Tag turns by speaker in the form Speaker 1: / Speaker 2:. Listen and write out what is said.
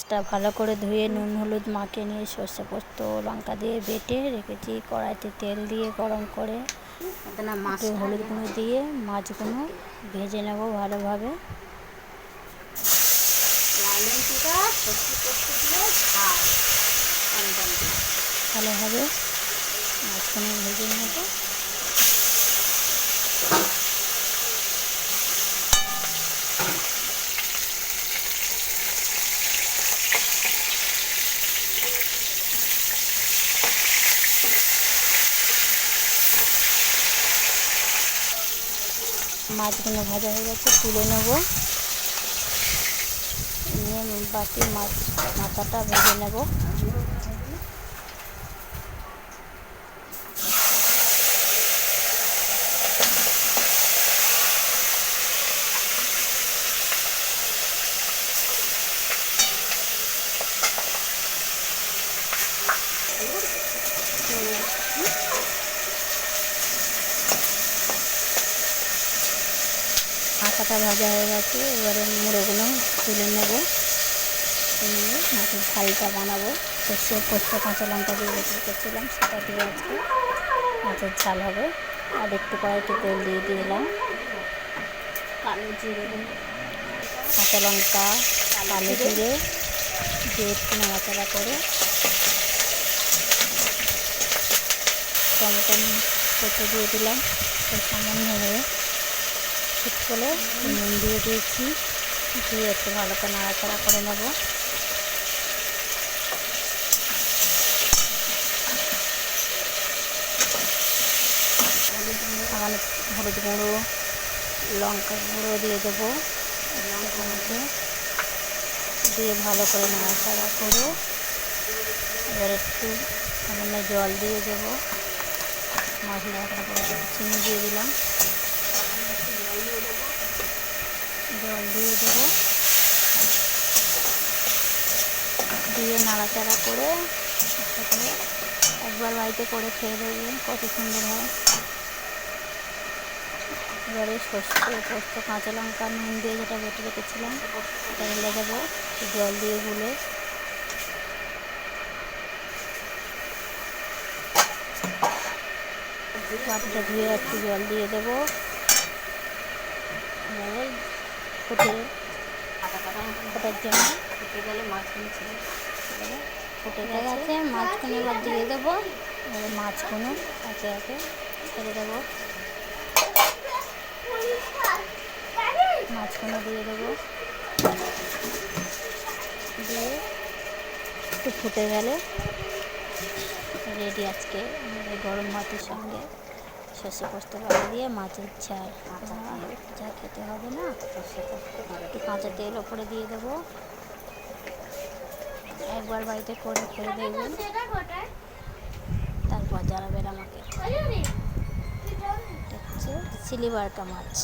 Speaker 1: মাছটা ভালো করে ধুয়ে নুন হলুদ মাখিয়ে নিয়ে সর্ষে পোস্ত লঙ্কা দিয়ে বেটে রেখেছি। কড়াইতে তেল দিয়ে গরম করে
Speaker 2: না মাছ
Speaker 1: হলুদ গুঁড়ো দিয়ে মাছগুলো ভেজে নেব ভালোভাবে। ভালোভাবে মাছগুলো ভেজে নেব। মাছগুলো ভাজা হয়ে গেছে তুলে নেব। নিয়ে বাকি মাছ মাথাটা ভেজে নেব। মাথাটা ভাজা হয়ে গেছে, এবারে মুড়োগুলো তুলে নেব। নিয়ে মাছের ঝালটা বানাবো। সর্ষে পোস্ত, কাঁচা লঙ্কা দিয়ে রেখে করছিলাম সেটা দিয়ে আজকে মাছের ঝাল হবে। আর একটু কয়েকটি তেল দিয়ে দিলাম।
Speaker 2: কালো জিরে,
Speaker 1: কাঁচা লঙ্কা, কালো জিরে, দিয়ে একটু নাড়াচাড়া করে টমেটো কেটে দিয়ে দিলাম। সামান্য হয়ে ঠিক করে নুন দিয়ে দিয়েছি। দিয়ে একটু ভালো করে নাড়াচাড়া করে নেব। হলুদ গুঁড়ো লঙ্কা গুঁড়ো দিয়ে দেবো। লঙ্কা মধ্যে দিয়ে ভালো করে নাড়াচাড়া করে এবার একটু সামান্য জল দিয়ে দেবো। মশলা চিনি দিয়ে দিলাম। জল দিয়ে দেবো। দিয়ে নাড়াচাড়া করে একবার বাড়িতে করে খেয়ে দেখবেন কত সুন্দর হয়। এবারে সর্ষে, পোস্ত, কাঁচা লঙ্কা, নুন দিয়ে যেটা বেটে রেখেছিলাম, সেটা ঢেলে দেবো জল দিয়ে গুলে। বাটিটা ধুয়ে একটু জল দিয়ে দেবো। এবারে ফুটে ফোটার জন্য
Speaker 2: ফুটে গেলে মাছগুলো ছেড়ে
Speaker 1: ফুটে গেছে মাছগুলো এবার দিয়ে দেবো। মাছগুলো একে একে ছেড়ে দেবো। মাছগুলো দিয়ে দেবো। দিয়ে একটু ফুটে গেলে রেডি আজকে গরম ভাতের সঙ্গে। সর্ষে পোস্ত বাড়ি দিয়ে মাছের ঝাল। আর যা খেতে হবে না? একটু কাঁচা তেল ওপরে দিয়ে দেবো। একবার বাড়িতে করে করে দেখবেন। তারপর জানাবেন আমাকে। হচ্ছে সিলিবারকা মাছ।